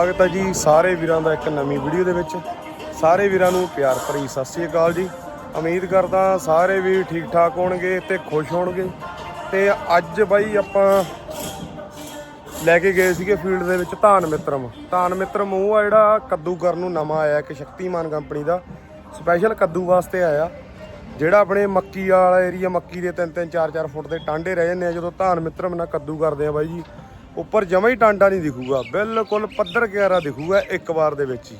ਸਵਾਗਤ ਹੈ ਜੀ ਸਾਰੇ ਵੀਰਾਂ ਦਾ ਇੱਕ ਨਵੀਂ ਵੀਡੀਓ ਦੇ ਵਿੱਚ। ਸਾਰੇ ਵੀਰਾਂ ਨੂੰ ਪਿਆਰ ਭਰੀ ਸਤਿ ਸ੍ਰੀ ਅਕਾਲ ਜੀ। ਉਮੀਦ ਕਰਦਾ ਸਾਰੇ ਵੀ ਠੀਕ ਠਾਕ ਹੋਣਗੇ ਤੇ ਖੁਸ਼ ਹੋਣਗੇ। ਤੇ ਅੱਜ ਬਾਈ ਆਪਾਂ ਲੈ ਕੇ ਗਏ ਸੀਗੇ ਫੀਲਡ ਦੇ ਵਿੱਚ ਧਾਨ ਮਿੱਤਰਮ। ਧਾਨ ਮਿੱਤਰਮ ਉਹ ਆ ਜਿਹੜਾ ਕੱਦੂ ਕਰਨ ਨੂੰ ਨਵਾਂ ਆਇਆ, ਇੱਕ ਸ਼ਕਤੀਮਾਨ ਕੰਪਨੀ ਦਾ। ਸਪੈਸ਼ਲ ਕੱਦੂ ਵਾਸਤੇ ਆਇਆ। ਜਿਹੜਾ ਆਪਣੇ ਮੱਕੀ ਵਾਲਾ ਏਰੀਆ ਮੱਕੀ ਦੇ 3-3 4-4 ਫੁੱਟ ਦੇ ਟਾਂਡੇ ਰਹਿ ਜਾਂਦੇ ਆ। ਜਦੋਂ ਧਾਨ ਮਿੱਤਰਮ ਨਾਲ ਕੱਦੂ ਕਰਦੇ ਆ ਬਾਈ ਜੀ ਉੱਪਰ ਜਮਾ ਹੀ ਟਾਂਡਾ ਨਹੀਂ ਦਿਖੂਗਾ, ਬਿਲਕੁਲ ਪੱਧਰ ਕਿਆਰਾ ਦਿਖੂਗਾ ਇੱਕ ਵਾਰ ਦੇ ਵਿੱਚ ਹੀ।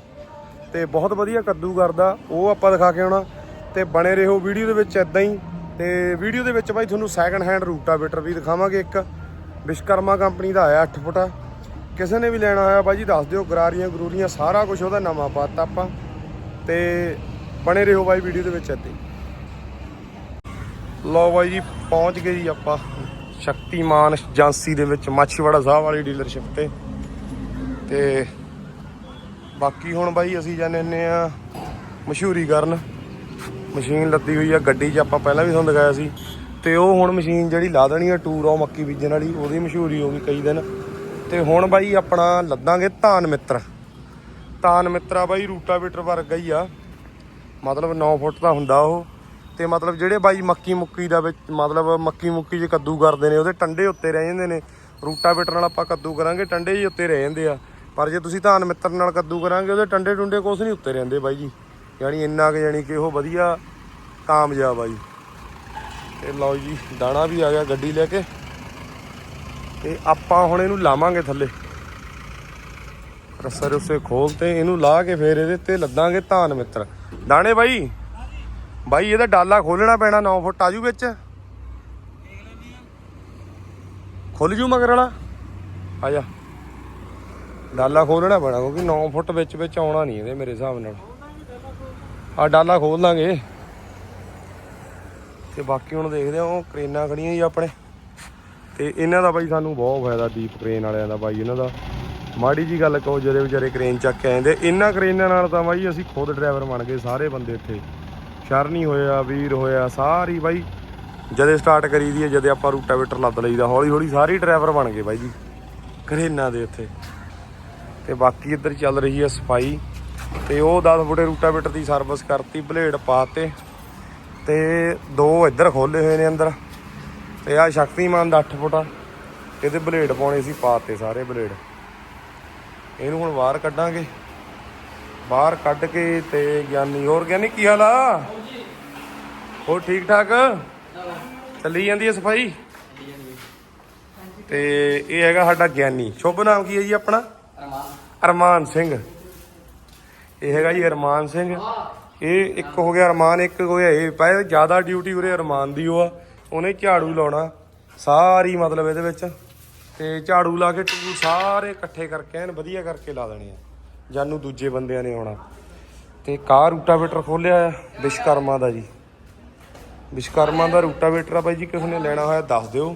ਤੇ ਬਹੁਤ ਵਧੀਆ ਕੱਦੂ ਕਰਦਾ ਉਹ ਆਪਾਂ ਦਿਖਾ ਕੇ ਆਉਣਾ। ਤੇ ਬਣੇ ਰਹੋ ਵੀਡੀਓ ਦੇ ਵਿੱਚ ਇਦਾਂ ਹੀ। ਤੇ ਵੀਡੀਓ ਦੇ ਵਿੱਚ ਬਾਈ ਤੁਹਾਨੂੰ ਸੈਕੰਡ ਹੈਂਡ ਰੂਟਾਵੇਟਰ ਵੀ ਦਿਖਾਵਾਂਗੇ ਇੱਕ। ਵਿਸ਼ਕਰਮਾ ਕੰਪਨੀ ਦਾ ਆਇਆ 8 ਫੁੱਟਾ। ਕਿਸੇ ਨੇ ਵੀ ਲੈਣਾ ਹੋਇਆ ਬਾਈ ਜੀ, ਦੱਸ ਦਿਓ, ਗਰਾਰੀਆਂ ਗਰੂਰੀਆਂ, ਸਾਰਾ ਕੁਝ ਉਹਦਾ ਨਵਾਂ ਪਾਤਾ ਆਪਾਂ। ਤੇ ਬਣੇ ਰਹੋ ਬਾਈ ਵੀਡੀਓ ਦੇ ਵਿੱਚ ਇਦਾਂ ਹੀ। ਲਓ ਬਾਈ ਜੀ, ਪਹੁੰਚ ਗਏ ਜੀ ਆਪਾਂ। ਸ਼ਕਤੀਮਾਨ ਏਜੰਸੀ ਦੇ ਵਿੱਚ ਮਾਛੀਵਾੜਾ ਸਾਹਿਬ ਵਾਲੀ ਡੀਲਰਸ਼ਿਪ ਤੇ। ਤੇ ਬਾਕੀ ਹੁਣ ਬਾਈ ਅਸੀਂ ਜਾਂਦੇ ਹੁੰਦੇ ਆ ਮਸ਼ਹੂਰੀ ਕਰਨ। ਮਸ਼ੀਨ ਲੱਦੀ ਹੋਈ ਆ, ਗੱਡੀ 'ਚ ਆਪਾਂ ਪਹਿਲਾਂ ਵੀ ਤੁਹਾਨੂੰ ਦਿਖਾਇਆ ਸੀ। ਤੇ ਉਹ ਹੁਣ ਮਸ਼ੀਨ ਜਿਹੜੀ ਲਾ ਦੇਣੀ ਆ, ਟੂਰ ਆ ਮੱਕੀ ਬੀਜਣ ਵਾਲੀ, ਉਹਦੀ ਮਸ਼ਹੂਰੀ ਹੋ ਗਈ ਕਈ ਦਿਨ। ਤੇ ਹੁਣ ਬਾਈ ਆਪਣਾ ਲੱਦਾਂਗੇ ਧਾਨ ਮਿੱਤਰ। ਧਾਨ ਮਿੱਤਰਾ ਬਾਈ ਰੂਟਾਵੇਟਰ ਵਰਗਾ ਹੀ ਆ। ਮਤਲਬ 9 ਫੁੱਟ ਦਾ ਹੁੰਦਾ ਉਹ। ਤੇ ਮਤਲਬ ਜਿਹੜੇ ਬਾਈ ਮੱਕੀ ਮੁੱਕੀ ਦਾ ਵਿੱਚ ਮਤਲਬ ਮੱਕੀ ਮੁੱਕੀ 'ਚ ਕੱਦੂ ਕਰਦੇ ਨੇ, ਉਹਦੇ ਟੰਡੇ ਉੱਤੇ ਰਹਿ ਜਾਂਦੇ ਨੇ। ਰੂਟਾ ਰੂਟਾਵੇਟਰ ਨਾਲ ਆਪਾਂ ਕੱਦੂ ਕਰਾਂਗੇ, ਟੰਡੇ ਹੀ ਉੱਤੇ ਰਹਿ ਜਾਂਦੇ ਆ। ਪਰ ਜੇ ਤੁਸੀਂ ਧਾਨ ਮਿੱਤਰ ਨਾਲ ਕੱਦੂ ਕਰਾਂਗੇ, ਉਹਦੇ ਟੰਡੇ ਟੁੰਡੇ ਕੁਛ ਨਹੀਂ ਉੱਤੇ ਰਹਿੰਦੇ ਬਾਈ ਜੀ। ਯਾਨੀ ਇੰਨਾ ਕਿ ਯਾਨੀ ਕਿ ਉਹ ਵਧੀਆ ਕਾਮਯਾਬ ਆ ਜੀ। ਤੇ ਲਓ ਜੀ, ਦਾਣਾ ਵੀ ਆ ਗਿਆ ਗੱਡੀ ਲੈ ਕੇ। ਤੇ ਆਪਾਂ ਹੁਣ ਇਹਨੂੰ ਲਾਵਾਂਗੇ ਥੱਲੇ। ਰੱਸੇ ਰੁੱਸੇ ਖੋਲ ਤੇ ਇਹਨੂੰ ਲਾ ਕੇ ਫੇਰ ਇਹਦੇ ਤੇ ਲੱਦਾਂਗੇ ਧਾਨ ਮਿੱਤਰ। ਦਾਣੇ ਬਾਈ? ਬਾਈ, ਇਹਦਾ ਡਾਲਾ ਖੋਲਣਾ ਪੈਣਾ 9 ਫੁੱਟ ਆਜੂ ਵਿੱਚ? ਖੁੱਲ ਜੂ ਮਗਰ ਵਾਲਾ? ਆ ਜਾ। ਡਾਲਾ ਖੋਲਣਾ ਪੈਣਾ, ਕਿਉਂਕਿ 9 ਫੁੱਟ ਵਿੱਚ ਵਿੱਚ ਆਉਣਾ ਨਹੀਂ ਇਹਦੇ ਮੇਰੇ ਹਿਸਾਬ ਨਾਲ। ਆ ਡਾਲਾ ਖੋਲ ਲਾਂਗੇ। ਤੇ ਬਾਕੀ ਹੁਣ ਦੇਖਦੇ ਆ ਉਹ ਕਰੇਨਾਂ ਖੜੀਆਂ ਜੀ ਆਪਣੇ। ਤੇ ਇਹਨਾਂ ਦਾ ਬਾਈ ਸਾਨੂੰ ਬਹੁਤ ਫਾਇਦਾ ਦੀਪ ਕਰੇਨ ਵਾਲਿਆਂ ਦਾ ਬਾਈ, ਇਹਨਾਂ ਦਾ। ਮਾੜੀ ਜੀ ਗੱਲ ਕਹੋ, ਜਿਹੜੇ ਵਿਚਾਰੇ ਕਰੇਨ ਚੱਕ ਕੇ ਆਉਂਦੇ ਇਹਨਾਂ ਕਰੇਨਾਂ ਨਾਲ ਤਾਂ ਬਾਈ ਅਸੀਂ ਖੁਦ ਡਰਾਈਵਰ ਬਣ ਗਏ, ਸਾਰੇ ਬੰਦੇ ਇੱਥੇ। ਸ਼ਰਨੀ ਹੋਇਆ, ਵੀਰ ਹੋਇਆ, ਸਾਰੀ ਬਾਈ। ਜਦੇ ਸਟਾਰਟ ਕਰੀ ਦੀ ਹੈ, ਜਦੇ ਆਪਾਂ ਰੂਟਾਵੇਟਰ ਲੱਦ ਲਈਦਾ। ਹੌਲੀ ਹੌਲੀ ਸਾਰੇ ਡਰਾਈਵਰ ਬਣ ਗਏ ਬਾਈ ਜੀ ਕਰੇਨਾਂ ਦੇ ਉੱਥੇ। ਤੇ ਬਾਕੀ ਇੱਧਰ ਚੱਲ ਰਹੀ ਹੈ ਸਫ਼ਾਈ। ਤੇ ਉਹ 10 ਫੁੱਟੇ ਰੂਟਾਵੇਟਰ ਦੀ ਸਰਵਿਸ ਕਰਤੀ, ਬਲੇਡ ਪਾਤੇ। ਤੇ ਦੋ ਇੱਧਰ ਖੋਲੇ ਹੋਏ ਨੇ ਅੰਦਰ। ਤੇ ਆ ਸ਼ਕਤੀਮਾਨ ਦਾ 8 ਫੁੱਟਾ ਇਹਦੇ ਬਲੇਡ ਪਾਉਣੇ ਸੀ, ਪਾਤੇ ਸਾਰੇ ਬਲੇਡ। ਇਹਨੂੰ ਹੁਣ ਬਾਹਰ ਕੱਢਾਂਗੇ। ਬਾਹਰ ਕੱਢ ਕੇ ਤੇ ਗਿਆਨੀ, ਹੋਰ ਗਿਆਨੀ, ਕੀ ਹਾਲ ਆ? ਹੋਰ ਠੀਕ ਠਾਕ? ਚੱਲੀ ਜਾਂਦੀ ਹੈ ਸਫ਼ਾਈ? ਤੇ ਇਹ ਹੈਗਾ ਸਾਡਾ ਗਿਆਨੀ। ਸ਼ੁਭ ਨਾਮ ਕੀ ਹੈ ਜੀ ਆਪਣਾ? ਅਰਮਾਨ ਸਿੰਘ। ਇਹ ਹੈਗਾ ਜੀ ਅਰਮਾਨ ਸਿੰਘ। ਇਹ ਇੱਕ ਹੋ ਗਿਆ ਅਰਮਾਨ, ਇੱਕ ਹੋ ਗਿਆ ਇਹ। ਪਏ ਜ਼ਿਆਦਾ ਡਿਊਟੀ ਉਰੇ ਅਰਮਾਨ ਦੀ ਉਹ ਆ। ਉਹਨੇ ਝਾੜੂ ਲਾਉਣਾ। ਸਾਰੀ ਮਤਲਬ ਇਹਦੇ ਵਿੱਚ। ਤੇ ਝਾੜੂ ਲਾ ਕੇ ਟੂ ਸਾਰੇ ਇਕੱਠੇ ਕਰਕੇ ਐਨ ਵਧੀਆ ਕਰਕੇ ਲਾ ਦੇਣੇ ਆ। ਜਾਨੂੰ ਦੂਜੇ ਬੰਦਿਆਂ ਨੇ ਆਉਣਾ। ਤੇ ਕਾਰ ਰੂਟਾਵੇਟਰ ਖੋਲਿਆ ਵਿਸ਼ਕਰਮਾ ਦਾ ਜੀ। ਵਿਸ਼ਕਰਮਾ ਦਾ ਰੂਟਾਵੇਟਰ ਆ ਬਾਈ ਜੀ, ਕਿਸੇ ਨੇ ਲੈਣਾ ਹੋਇਆ ਦੱਸ ਦਿਓ।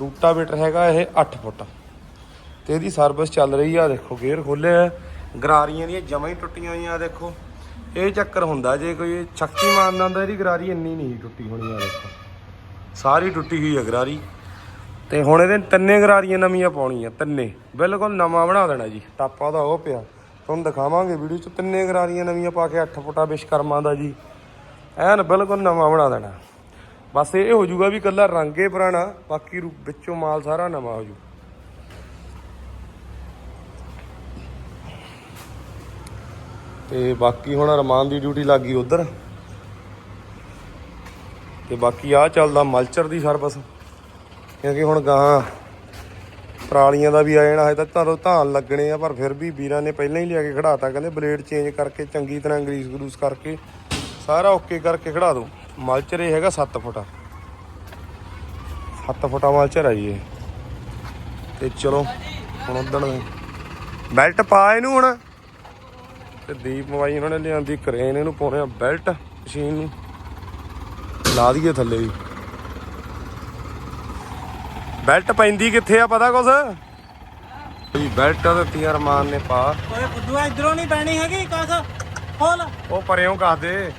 ਰੂਟਾਵੇਟਰ ਹੈਗਾ ਇਹ 8 ਫੁੱਟ। ਤੇ ਇਹਦੀ ਸਰਵਿਸ ਚੱਲ ਰਹੀ ਆ, ਦੇਖੋ ਗੇਅਰ ਖੋਲਿਆ ਗਰਾਰੀਆਂ ਦੀਆਂ ਜਮਾਂ ਹੀ ਟੁੱਟੀਆਂ ਹੋਈਆਂ ਆ ਦੇਖੋ। ਇਹ ਚੱਕਰ ਹੁੰਦਾ, ਜੇ ਕੋਈ ਸ਼ਕਤੀਮਾਨ ਦਾ ਹੁੰਦਾ ਇਹਦੀ ਗਰਾਰੀ ਇੰਨੀ ਨਹੀਂ ਟੁੱਟੀ ਹੋਣੀ ਆ, ਦੇਖੋ। ਸਾਰੀ ਟੁੱਟੀ ਹੋਈ ਆ ਗਰਾਰੀ। ਤੇ ਹੁਣ ਇਹਦੇ ਤਿੰਨੇ ਗਰਾਰੀਆਂ ਨਵੀਆਂ ਪਾਉਣੀਆਂ, ਤਿੰਨੇ। ਬਿਲਕੁਲ ਨਵਾਂ ਬਣਾ ਦੇਣਾ ਜੀ, ਟਾਪਾ ਦਾ ਉਹ ਪਿਆ। ਤੁਹਾਨੂੰ ਦਿਖਾਵਾਂਗੇ ਵੀਡੀਓ ਚ ਤਿੰਨੇ ਗਰਾਰੀਆਂ ਨਵੀਆਂ ਪਾ ਕੇ 8 ਫੁੱਟਾ ਵਿਸ਼ਕਰਮਾ ਦਾ ਜੀ। ਐਨ ਬਿਲਕੁਲ ਨਵਾਂ ਬਣਾ ਦੇਣਾ। ਬਸ ਇਹ ਹੋ ਜਾਊਗਾ ਵੀ ਕੱਲਾ ਰੰਗੇ ਪੁਰਾਣਾ, ਬਾਕੀ ਰੂ- ਵਿੱਚੋਂ ਮਾਲ ਸਾਰਾ ਨਵਾਂ ਹੋ ਜੂ ਤੇ ਬਾਕੀ ਹੁਣ ਰਮਾਨ ਦੀ ਡਿਊਟੀ ਲੱਗ ਗਈ ਉਧਰ। ਤੇ ਬਾਕੀ ਆ ਚੱਲਦਾ ਮਲਚਰ ਦੀ ਸਰਵਿਸ। ਕਿਉਂਕਿ ਹੁਣ ਗਾਂ ਪਰਾਲੀਆਂ ਦਾ ਵੀ ਆ ਜਾਣਾ ਹੈ ਤਾਂ ਤੁਹਾਨੂੰ ਧਾਨ ਲੱਗਣੇ ਆ, ਪਰ ਫਿਰ ਵੀ ਵੀਰਾਂ ਨੇ ਪਹਿਲਾਂ ਹੀ ਲਿਆ ਕੇ ਖੜਾਤਾ, ਕਹਿੰਦੇ ਬਲੇਡ ਚੇਂਜ ਕਰਕੇ, ਚੰਗੀ ਤਰ੍ਹਾਂ ਗਰੀਸ ਗਰੂਸ ਕਰਕੇ, ਸਾਰਾ ਓਕੇ ਕਰਕੇ ਖੜਾ ਦੋ। ਮਲਚਰ ਇਹ ਹੈਗਾ 7 ਫੁੱਟਾ। 7 ਫੁੱਟਾ ਮਲਚਰ ਆ ਜੀ ਇਹ। ਤੇ ਚਲੋ ਹੁਣ ਉਧਰ ਬੈਲਟ ਪਾ ਇਹਨੂੰ ਹੁਣ। ਤੇ ਦੀਪ ਮਵਾਈ ਉਹਨਾਂ ਨੇ ਲਿਆਂਦੀ ਕਰੇਨ ਇਹਨੂੰ ਪਾਉਣੇ ਆ ਬੈਲਟ ਮਸ਼ੀਨ ਨੂੰ। ਲਾ ਦਈਏ ਥੱਲੇ ਵੀ। ਬੈਲਟ ਪੈਂਦੀ ਕਿੱਥੇ ਆ ਪਤਾ ਕੁਛ? ਜੀ ਬੈਲਟ ਦਿੱਤੀ ਆ ਰਮਾਨ ਨੇ ਪਾ। ਓਏ ਬੁੱਧੂਆ ਇਧਰੋਂ ਨਹੀਂ ਪੈਣੀ ਹੈਗੀ ਕਾਸ? ਖੋਲ। ਉਹ ਪਰਿਓ ਕਸ ਦੇ।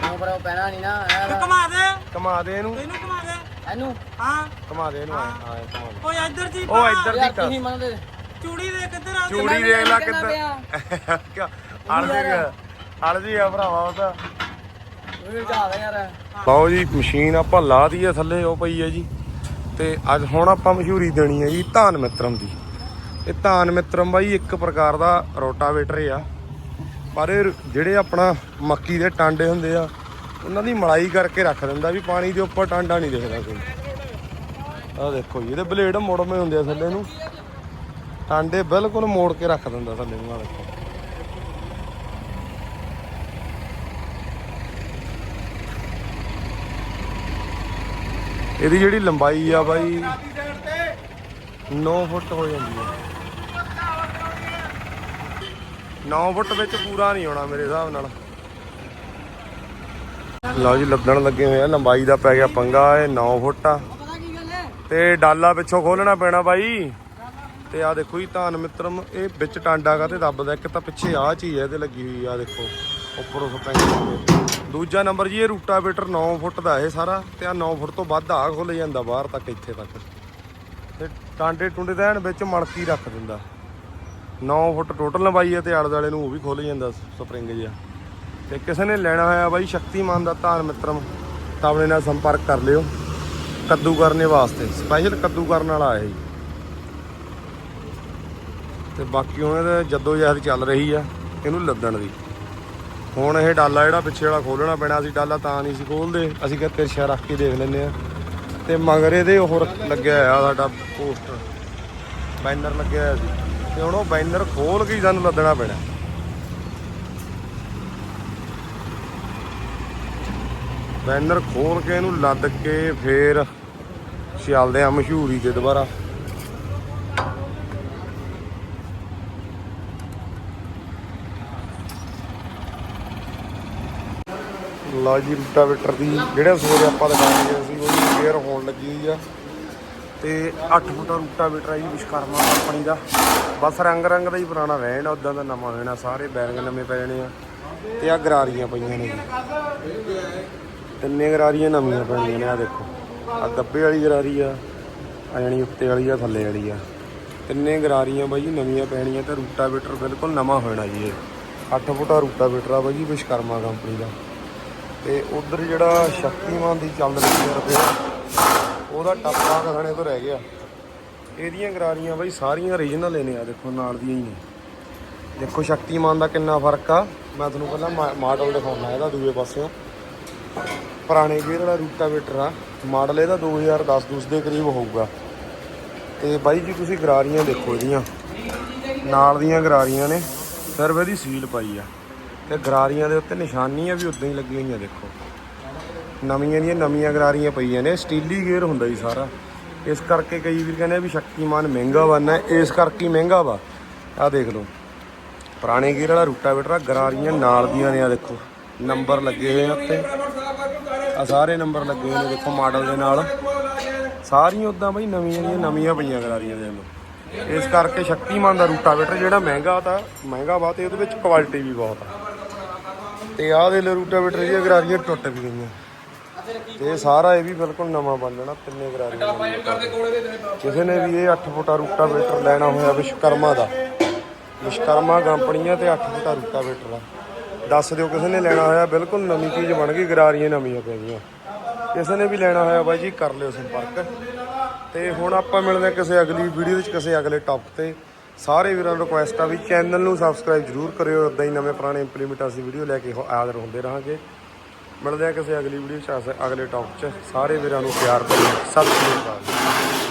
ਨੂੰ ਪਰ ਉਹ ਪੈਣਾ ਨਹੀਂ ਨਾ ਤੂੰ ਘੁਮਾ ਦੇ। ਕਮਾ ਦੇ ਇਹਨੂੰ। ਇਹਨੂੰ ਘੁਮਾ ਦੇ। ਇਹਨੂੰ? ਹਾਂ। ਕਮਾ ਦੇ ਇਹਨੂੰ ਹਾਂ। ਹਾਂ ਘੁਮਾ ਦੇ। ਓਏ ਇੱਧਰ ਜੀ ਉਹ ਇੱਧਰ ਦੀ ਯਾਰ ਕਰ ਤੁਸੀਂ ਮੰਨਦੇ ਚੂੜੀ ਦੇ ਕਿੱਧਰ ਆ ਚੂੜੀ ਦੇਖ ਲੈ ਕਿੱਦਾਂ ਹਲ ਜੀ ਹਲ ਜੀ ਆ। ਭਰਾਵਾ ਉਹ ਤਾਂ। ਉਹ ਝਾਦਾ ਯਾਰ। ਲਓ ਜੀ ਮਸ਼ੀਨ ਆਪਾਂ ਲਾ ਦਈ ਆ ਥੱਲੇ ਉਹ ਪਈ ਹੈ ਜੀ। ਤੇ ਅੱਜ ਹੁਣ ਆਪਾਂ ਮਸ਼ਹੂਰੀ ਦੇਣੀ ਹੈ ਜੀ ਧਾਨ ਮਿੱਤਰਮ ਦੀ। ਇਹ ਧਾਨ ਮਿੱਤਰਮ ਬਾਈ ਇੱਕ ਪ੍ਰਕਾਰ ਦਾ ਰੋਟਾਵੇਟਰ ਆ। ਪਰ ਇਹ ਜਿਹੜੇ ਆਪਣਾ ਮੱਕੀ ਦੇ ਟਾਂਡੇ ਹੁੰਦੇ ਆ, ਉਹਨਾਂ ਦੀ ਮਲਾਈ ਕਰਕੇ ਰੱਖ ਦਿੰਦਾ ਵੀ ਪਾਣੀ ਦੇ ਉੱਪਰ ਟਾਂਡਾ ਨਹੀਂ ਦਿਖਦਾ ਕੋਈ। ਆਹ ਦੇਖੋ ਜੀ, ਇਹਦੇ ਬਲੇਡ ਮੋੜਵੇਂ ਹੁੰਦੇ ਆ ਥੱਲੇ ਨੂੰ। ਟਾਂਡੇ ਬਿਲਕੁਲ ਮੋੜ ਕੇ ਰੱਖ ਦਿੰਦਾ ਥੱਲੇ ਨੂੰ, ਆਹ ਦੇਖੋ। ਇਹਦੀ ਜਿਹੜੀ ਲੰਬਾਈ ਆ ਬਾਈ 9 ਫੁੱਟ ਹੋ ਜਾਂਦੀ ਹੈ 9 ਫੁੱਟ ਵਿੱਚ ਪੂਰਾ ਨਹੀਂ ਆਉਣਾ ਮੇਰੇ ਹਿਸਾਬ ਨਾਲ। ਲਓ ਜੀ, ਲੱਦਣ ਲੱਗੇ ਹੋਏ ਆ, ਲੰਬਾਈ ਦਾ ਪੈ ਗਿਆ ਪੰਗਾ, ਇਹ 9 ਫੁੱਟ ਆ। ਤੇ ਡਾਲਾ ਪਿੱਛੋਂ ਖੋਲਣਾ ਪੈਣਾ ਬਾਈ। ਤੇ ਆ ਦੇਖੋ ਜੀ, ਧਾਨ ਮਿੱਤਰਮ, ਇਹ ਵਿੱਚ ਟਾਂਡਾ ਕਾ ਤੇ ਦੱਬਦਾ ਇੱਕ ਤਾਂ ਪਿੱਛੇ ਆ ਚੀਜ਼ ਇਹਦੇ ਲੱਗੀ ਹੋਈ ਆ, ਦੇਖੋ, ਉੱਪਰੋਂ ਸਪੈਂਸ ਦੂਜਾ ਨੰਬਰ ਜੀ, ਇਹ ਰੂਟਾਵੇਟਰ 9 ਫੁੱਟ ਦਾ ਇਹ ਸਾਰਾ, ਤੇ ਆ 9 ਫੁੱਟ ਤੋਂ ਵੱਧ ਆ ਖੁੱਲ ਜਾਂਦਾ ਬਾਹਰ ਤੱਕ ਇੱਥੇ ਤੱਕ। ਤੇ ਟਾਂਡੇ ਟੁੰਡੇ ਦਾ ਐਨ ਵਿੱਚ ਮਲਕੀ ਰੱਖ ਦਿੰਦਾ। 9 ਫੁੱਟ ਟੋਟਲ ਲੰਬਾਈ ਹੈ ਤੇ ਆਲੇ ਦੁਆਲੇ ਨੂੰ ਉਹ ਵੀ ਖੁੱਲ ਜਾਂਦਾ ਸਪਰਿੰਗ ਜਿਹਾ। ਤੇ ਕਿਸੇ ਨੇ ਲੈਣਾ ਹੋਇਆ ਬਾਈ ਸ਼ਕਤੀਮਾਨ ਦਾ ਧਾਰ ਮਿੱਤਰਮ, ਤਾਂ ਆਪਣੇ ਨਾਲ ਸੰਪਰਕ ਕਰ ਲਿਓ ਕੱਦੂ ਕਰਨੇ ਵਾਸਤੇ। ਸਪੈਸ਼ਲ ਕੱਦੂ ਕਰਨ ਵਾਲਾ ਹੈ ਜੀ ਤੇ ਬਾਕੀ ਉਹਨਾਂ ਦੇ ਜਦੋਂ ਜਹਦ ਚੱਲ ਰਹੀ ਆ, ਇਹਨੂੰ ਲੱਦਣ ਦੀ। ਹੁਣ ਇਹ ਡਾਲਾ ਜਿਹੜਾ ਪਿੱਛੇ ਵਾਲਾ ਖੋਲਣਾ ਪੈਣਾ ਸੀ, ਡਾਲਾ ਤਾਂ ਨਹੀਂ ਸੀ ਖੋਲਦੇ ਅਸੀਂ ਕਿਹਾ ਤਿਰਛਾ ਰੱਖ ਕੇ ਦੇਖ ਲੈਂਦੇ ਆ। ਤੇ ਮਗਰ ਇਹਦੇ ਹੋਰ ਲੱਗਿਆ ਹੋਇਆ ਸਾਡਾ ਪੋਸਟਰ ਬੈਨਰ ਲੱਗਿਆ ਹੋਇਆ ਸੀ। ਤੇ ਹੁਣ ਉਹ ਬੈਨਰ ਖੋਲ ਕੇ ਹੀ ਸਾਨੂੰ ਲੱਦਣਾ ਪੈਣਾ। ਬੈਨਰ ਖੋਲ ਕੇ ਇਹਨੂੰ ਲੱਦ ਕੇ ਫੇਰ ਚੱਲਦੇ ਆ ਮਸ਼ਹੂਰੀ ਤੇ ਦੁਬਾਰਾ। ਲਓ ਜੀ ਰੂਟਾਵੇਟਰ ਦੀ ਜਿਹੜੇ ਸਵੇਰੇ ਆਪਾਂ ਦਿਖਾਏ ਸੀ, ਉਹਦੀ ਰਿਪੇਅਰ ਹੋਣ ਲੱਗੀ ਆ। ਤੇ 8 ਫੁੱਟਾ ਰੂਟਾਵੇਟਰ ਆ ਜੀ ਵਿਸ਼ਕਰਮਾ ਕੰਪਨੀ ਦਾ। ਬਸ ਰੰਗ ਰੰਗ ਦਾ ਹੀ ਪੁਰਾਣਾ ਰਹਿਣ ਉਦਾਂ ਦਾ ਨਵਾਂ ਰਹਿਣਾ, ਸਾਰੇ ਬੈਰਿੰਗ ਨਵੇਂ ਪੈ ਜਾਣੇ ਆ। ਤੇ ਆ ਗਰਾਰੀਆਂ ਪਈਆਂ ਨੇ ਜੀ। ਤਿੰਨੇ ਗਰਾਰੀਆਂ ਨਵੀਆਂ ਪੈਣੀਆਂ ਨੇ ਆ ਦੇਖੋ। ਆ ਗੱਬੇ ਵਾਲੀ ਗਰਾਰੀ ਆ ਆ ਜਾਣੀ ਉੱਤੇ ਵਾਲੀ ਆ, ਥੱਲੇ ਵਾਲੀ ਆ। ਤਿੰਨੇ ਗਰਾਰੀਆਂ ਬਾਈ ਜੀ ਨਵੀਆਂ ਪੈਣੀਆਂ ਤੇ ਰੂਟਾਵੇਟਰ ਬਿਲਕੁਲ ਨਵਾਂ ਹੋਣਾ ਜੀ ਇਹ। 8 ਫੁੱਟਾ ਰੂਟਾਵੇਟਰ ਆ ਬਾਈ ਜੀ ਵਿਸ਼ਕਰਮਾ ਕੰਪਨੀ ਦਾ। ਤੇ ਉਧਰ ਜਿਹੜਾ ਸ਼ਕਤੀਮਾਨ ਦੀ ਚੱਲ ਰਹੀ ਹੈ ਰਿਪੇਅਰ ਉਹਦਾ ਟੱਪਾ ਕਥਾਣੇ ਤੋਂ ਰਹਿ ਗਿਆ। ਇਹਦੀਆਂ ਗਰਾਰੀਆਂ ਬਾਈ ਸਾਰੀਆਂ ਰੀਜਨਲ ਨੇ ਆ, ਦੇਖੋ ਨਾਲ ਦੀਆਂ ਹੀ ਨੇ। ਦੇਖੋ ਸ਼ਕਤੀਮਾਨ ਦਾ ਕਿੰਨਾ ਫ਼ਰਕ ਆ। ਮੈਂ ਤੁਹਾਨੂੰ ਪਹਿਲਾਂ ਮਾਡਲ ਦਿਖਾਉਣਾ, ਇਹਦਾ ਦੂਏ ਪਾਸਿਓਂ। ਪੁਰਾਣੇ ਗੇਅਰ ਵਾਲਾ ਰੂਟਾਵੇਟਰ ਆ। ਮਾਡਲ ਇਹਦਾ 2010 ਦੂਸ ਦੇ ਕਰੀਬ ਹੋਊਗਾ। ਤੇ ਬਾਈ ਜੀ ਤੁਸੀਂ ਗਰਾਰੀਆਂ ਦੇਖੋ ਇਹਦੀਆਂ। ਨਾਲ ਦੀਆਂ ਗਰਾਰੀਆਂ ਨੇ। ਸਿਰਫ ਇਹਦੀ ਸੀਲ ਪਾਈ ਆ। ਤੇ ਗਰਾਰੀਆਂ ਦੇ ਉੱਤੇ ਨਿਸ਼ਾਨੀਆਂ ਵੀ ਉਦਾਂ ਹੀ ਲੱਗੀਆਂ ਹੋਈਆਂ, ਦੇਖੋ। ਨਵੀਆਂ ਦੀਆਂ ਨਵੀਆਂ ਗਰਾਰੀਆਂ ਪਈਆਂ ਨੇ, ਸਟੀਲੀ ਗੇਅਰ ਹੁੰਦਾ ਜੀ ਸਾਰਾ। ਇਸ ਕਰਕੇ ਕਈ ਵੀਰ ਕਹਿੰਦੇ ਆ ਵੀ ਸ਼ਕਤੀਮਾਨ ਮਹਿੰਗਾ ਵਾ ਨਾ ਇਸ ਕਰਕੇ ਮਹਿੰਗਾ ਵਾ। ਆ ਦੇਖ ਲਓ, ਪੁਰਾਣੇ ਗੇਅਰ ਵਾਲਾ ਰੂਟਾਵੇਟਰ ਆ, ਗਰਾਰੀਆਂ ਨਾਲ ਦੀਆਂ ਨੇ ਆ ਦੇਖੋ, ਨੰਬਰ ਲੱਗੇ ਹੋਏ ਆ ਉੱਤੇ। ਆ ਸਾਰੇ ਨੰਬਰ ਲੱਗੇ ਹੋਏ ਨੇ, ਦੇਖੋ ਮਾਡਲ ਦੇ ਨਾਲ। ਸਾਰੀਆਂ ਉਦਾਂ ਬਈ ਨਵੀਆਂ ਦੀਆਂ ਨਵੀਆਂ ਪਈਆਂ ਗਰਾਰੀਆਂ ਦੇ ਨੂੰ ਇਸ ਕਰਕੇ ਸ਼ਕਤੀਮਾਨ ਦਾ ਰੂਟਾਵੇਟਰ ਜਿਹੜਾ ਮਹਿੰਗਾ ਤਾਂ ਮਹਿੰਗਾ ਵਾ ਤੇ ਉਹਦੇ ਵਿੱਚ ਕੁਆਲਿਟੀ ਵੀ ਬਹੁਤ ਆ। ਤੇ ਆਹ ਦੇ ਲੈ ਰੂਟਾਵੇਟਰ ਦੀਆਂ ਗਰਾਰੀਆਂ ਟੁੱਟ ਵੀ ਗਈਆਂ। ਤੇ ਇਹ ਸਾਰਾ ਇਹ ਵੀ ਬਿਲਕੁਲ ਨਵਾਂ ਬਣ ਜਾਣਾ ਤਿੰਨੇ ਗਰਾਰੀਆਂ ਨਵੀਆਂ। ਕਿਸੇ ਨੇ ਵੀ ਇਹ 8 ਫੁੱਟਾ ਰੂਟਾਵੇਟਰ ਲੈਣਾ ਹੋਇਆ ਵਿਸ਼ਕਰਮਾ ਦਾ। ਵਿਸ਼ਕਰਮਾ ਕੰਪਨੀ ਆ ਤੇ 8 ਫੁੱਟਾ ਰੂਟਾਵੇਟਰ ਆ। ਦੱਸ ਦਿਓ ਕਿਸੇ ਨੇ ਲੈਣਾ ਹੋਇਆ ਬਿਲਕੁਲ ਨਵੀਂ ਚੀਜ਼ ਬਣ ਗਈ ਗਰਾਰੀਆਂ ਨਵੀਆਂ ਪੈ ਗਈਆਂ। ਕਿਸੇ ਨੇ ਵੀ ਲੈਣਾ ਹੋਇਆ ਬਾਈ ਜੀ ਕਰ ਲਿਓ ਸੰਪਰਕ। ਤੇ ਹੁਣ ਆਪਾਂ ਮਿਲਦੇ ਹਾਂ ਕਿਸੇ ਅਗਲੀ ਵੀਡੀਓ ਵਿੱਚ ਕਿਸੇ ਅਗਲੇ ਟੌਪਿਕ ਤੇ। ਸਾਰੇ ਵੀਰਾਂ ਨੂੰ ਰਿਕੁਐਸਟ ਆ ਵੀ ਚੈਨਲ ਨੂੰ ਸਬਸਕ੍ਰਾਈਬ ਜ਼ਰੂਰ ਕਰਿਓ। ਉਦਾਂ ਹੀ ਨਵੇਂ ਪੁਰਾਣੇ ਇੰਪਲੀਮੈਂਟ ਅਸੀਂ ਵੀਡੀਓ ਲੈ ਕੇ ਹਾਜ਼ਰ ਹੁੰਦੇ ਰਹਾਂਗੇ। ਮਿਲਦੇ ਹਾਂ ਕਿਸੇ ਅਗਲੀ ਵੀਡੀਓ 'ਚ। ਅਗਲੇ ਟੌਪਿਕ 'ਚ। ਸਾਰੇ ਵੀਰਾਂ ਨੂੰ ਪਿਆਰ ਭਰੀ ਸਤਿ ਸ਼੍ਰੀ ਅਕਾਲ।